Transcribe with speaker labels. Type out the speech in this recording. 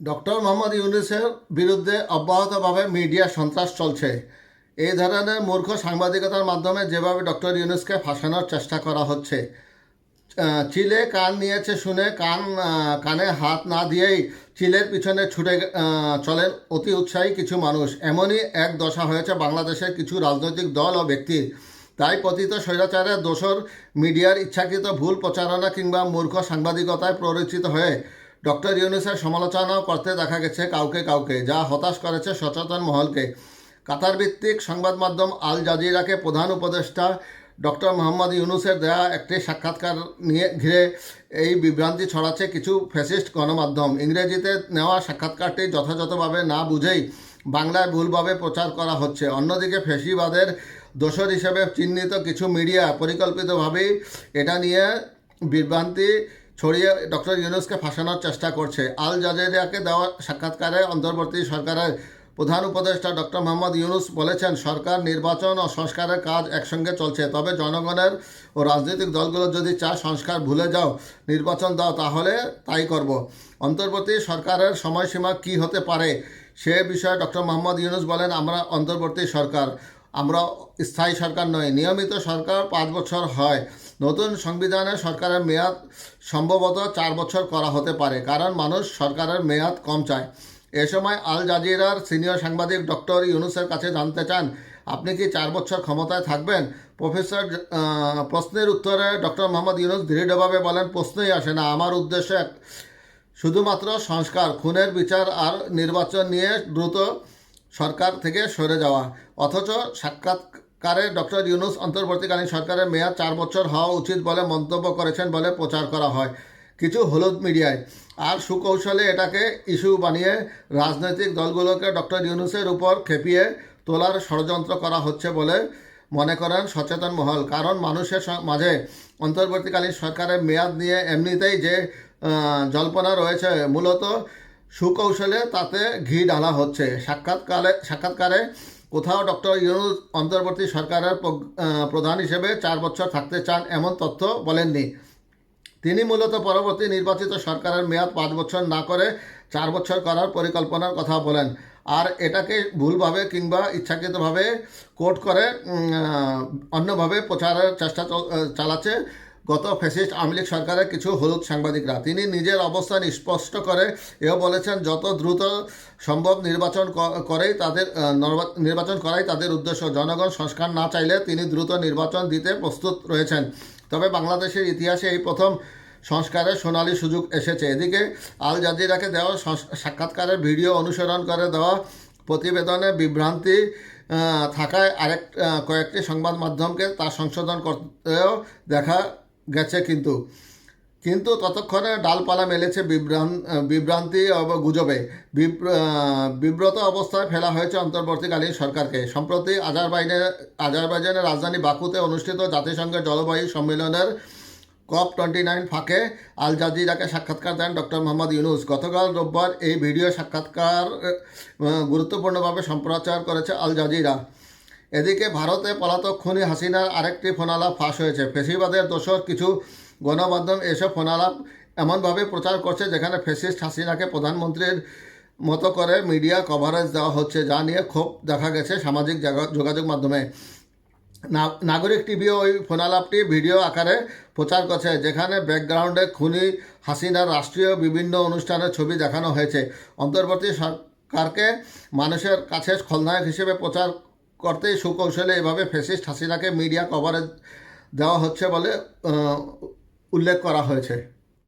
Speaker 1: Doctor Mohammad ইউনুসের বিরুদ্ধে অব্যাহতভাবে media সন্ত্রাস চলছে। এই ধরনের মূর্খ সাংবাদিকতার মাধ্যমে যেভাবে ডক্টর ইউনুসকে ফাঁসানোর চেষ্টা করা হচ্ছে চিলে কান নিয়েছে শুনে কান কানে হাত না দিয়েই চিলের পিছনে ছুটে চলেন অতি উৎসাহী কিছু মানুষ। এমনই এক দশা হয়েছে বাংলাদেশের কিছু রাজনৈতিক দল ও ব্যক্তির তাই পতিত স্বৈরাচারের দোসর মিডিয়ার ইচ্ছাকৃত ভুল প্রচারণা কিংবা মূর্খ সাংবাদিকতায় প্ররোচিত হয়ে ডক্টর ইউনুসের সমালোচনাও করতে দেখা গেছে কাউকে কাউকে, যা হতাশ করেছে সচেতন মহলকে। কাতার ভিত্তিক সংবাদ মাধ্যম আল জাজিরাকে প্রধান উপদেষ্টা ডক্টর মোহাম্মদ ইউনুসের দেয়া একটি সাক্ষাৎকার নিয়ে ঘিরে এই বিভ্রান্তি ছড়াচ্ছে কিছু ফ্যাসিস্ট গণমাধ্যম। ইংরেজিতে নেওয়া সাক্ষাৎকারটি যথাযথভাবে না বুঝেই বাংলায় ভুলভাবে প্রচার করা হচ্ছে। অন্যদিকে ফেসিবাদের দোষর হিসেবে চিহ্নিত কিছু মিডিয়া পরিকল্পিতভাবেই এটা নিয়ে বিভ্রান্তি ছড়িয়ে ডক্টর ইউনুসকে ফাঁসানোর চেষ্টা করছে। আল জাজেরিয়াকে দেওয়া সাক্ষাৎকারে অন্তর্বর্তী সরকারের প্রধান উপদেষ্টা ডক্টর মোহাম্মদ ইউনুস বলেছেন, সরকার, নির্বাচন ও সংস্কারের কাজ একসঙ্গে চলছে। তবে জনগণের ও রাজনৈতিক দলগুলো যদি চা সংস্কার ভুলে যাও, নির্বাচন দাও, তাহলে তাই করব। অন্তর্বর্তী সরকারের সময়সীমা কি হতে পারে সে বিষয়ে ডক্টর মোহাম্মদ ইউনুস বলেন, আমরা অন্তর্বর্তী সরকার, আমরা স্থায়ী সরকার নয় নিয়মিত সরকার পাঁচ বছর হয়। নতুন সংবিধানে সরকারের মেয়াদ সম্ভবত চার বছর করা হতে পারে, কারণ মানুষ সরকারের মেয়াদ কম চায়। এ সময় আল জাজিরার সিনিয়র সাংবাদিক ডক্টর ইউনুসের কাছে জানতে চান, আপনি কি চার বছর ক্ষমতায় থাকবেন? প্রফেসর প্রশ্নের উত্তরে ডক্টর মোহাম্মদ ইউনুস দৃঢ়ভাবে বলেন, প্রশ্নই আসে না। আমার উদ্দেশ্য শুধুমাত্র সংস্কার, খুনের বিচার আর নির্বাচন নিয়ে দ্রুত সরকার থেকে সরে যাওয়া, অথচ সাক্ষাৎকারে ডক্টর ইউনুস অন্তর্বর্তীকালীন সরকারের মেয়াদ চার বছর হওয়া উচিত বলে মন্তব্য করেছেন বলে প্রচার করা হয়। কিছু হলুদ মিডিয়ায়। আর সুকৌশলে এটাকে ইস্যু বানিয়ে রাজনৈতিক দলগুলোকে ডক্টর ইউনুসের উপর খেপিয়ে তোলার ষড়যন্ত্র করা হচ্ছে বলে মনে করেন সচেতন মহল। কারণ মানুষের মাঝে অন্তর্বর্তীকালীন সরকারের মেয়াদ নিয়ে এমনিতেই যে জল্পনা রয়েছে, মূলত সুকৌশলে তাতে ঘি ঢালা হচ্ছে। সাক্ষাৎকালে সাক্ষাৎকারে কোথাও ডক্টর ইউনুস অন্তর্বর্তী সরকারের প্রধান হিসেবে চার বছর থাকতে চান এমন তথ্য বলেননি। তিনি মূলত পরবর্তী নির্বাচিত সরকারের মেয়াদ পাঁচ বছর না করে চার বছর করার পরিকল্পনার কথা বলেন। আর এটাকে ভুলভাবে কিংবা ইচ্ছাকৃতভাবে কোট করে অন্যভাবে প্রচারের চেষ্টা চল- চালাচ্ছে গত ফ্যাসিস্ট আওয়ামী লীগ সরকারের কিছু হলুদ সাংবাদিকরা। তিনি নিজের অবস্থান স্পষ্ট করে এও বলেছেন, যত দ্রুত সম্ভব নির্বাচন করেই তাদের নির্বাচন করাই তাদের উদ্দেশ্য। জনগণ সংস্কার না চাইলে তিনি দ্রুত নির্বাচন দিতে প্রস্তুত রয়েছেন। তবে বাংলাদেশের ইতিহাসে এই প্রথম সংস্কারের সোনালী সুযোগ এসেছে। এদিকে আল জাজিরাকে দেওয়া সাক্ষাৎকারের ভিডিও অনুসরণ করে দেওয়া প্রতিবেদনে বিভ্রান্তি থাকায় আরেক কয়েকটি সংবাদ মাধ্যমকে তা সংশোধন করতেও দেখা গেছে কিন্তু। কিন্তু ততক্ষণে ডালপালা মেলেছে বিভ্রান বিভ্রান্তি গুজবে। বিব্র- বিব্রত অবস্থায় ফেলা হয়েছে অন্তর্বর্তীকালীন সরকারকে। সম্প্রতি আজারবাইনের আজারবাইজানের রাজধানী বাকুতে অনুষ্ঠিত জাতিসংঘের জলবায়ু সম্মেলনের কপ টোয়েন্টি নাইন ফাঁকে আল জাজিরাকে সাক্ষাৎকার দেন ডক্টর মোহাম্মদ ইউনুস। গতকাল রোববার এই ভিডিও সাক্ষাৎকার গুরুত্বপূর্ণভাবে সম্প্রচার করেছে আল জাজিরা। এদিকে ভারতে পলাতক খুনি হাসিনার আরেকটি ফোনালাপ ফাঁস হয়েছে। ফেসিবাদের দোষর কিছু গণমাধ্যম এসব ফোনালাপ এমনভাবে প্রচার করছে যেখানে ফেসিস্ট হাসিনাকে প্রধানমন্ত্রীর মতো করে মিডিয়া কভারেজ দেওয়া হচ্ছে, যা নিয়ে ক্ষোভ দেখা গেছে সামাজিক যোগাযোগ মাধ্যমে। নাগরিক টিভিও ওই ফোনালাপটি ভিডিও আকারে প্রচার করছে, যেখানে ব্যাকগ্রাউন্ডে খুনি হাসিনার রাষ্ট্রীয় বিভিন্ন অনুষ্ঠানের ছবি দেখানো হয়েছে। অন্তর্বর্তী সরকারকে মানুষের কাছে খলনায়ক হিসেবে প্রচার করতেই সুকৌশলে এভাবে ফেসিস্ট হাসিনাকে মিডিয়া কভারেজ দেওয়া হচ্ছে বলে উল্লেখ করা হয়েছে।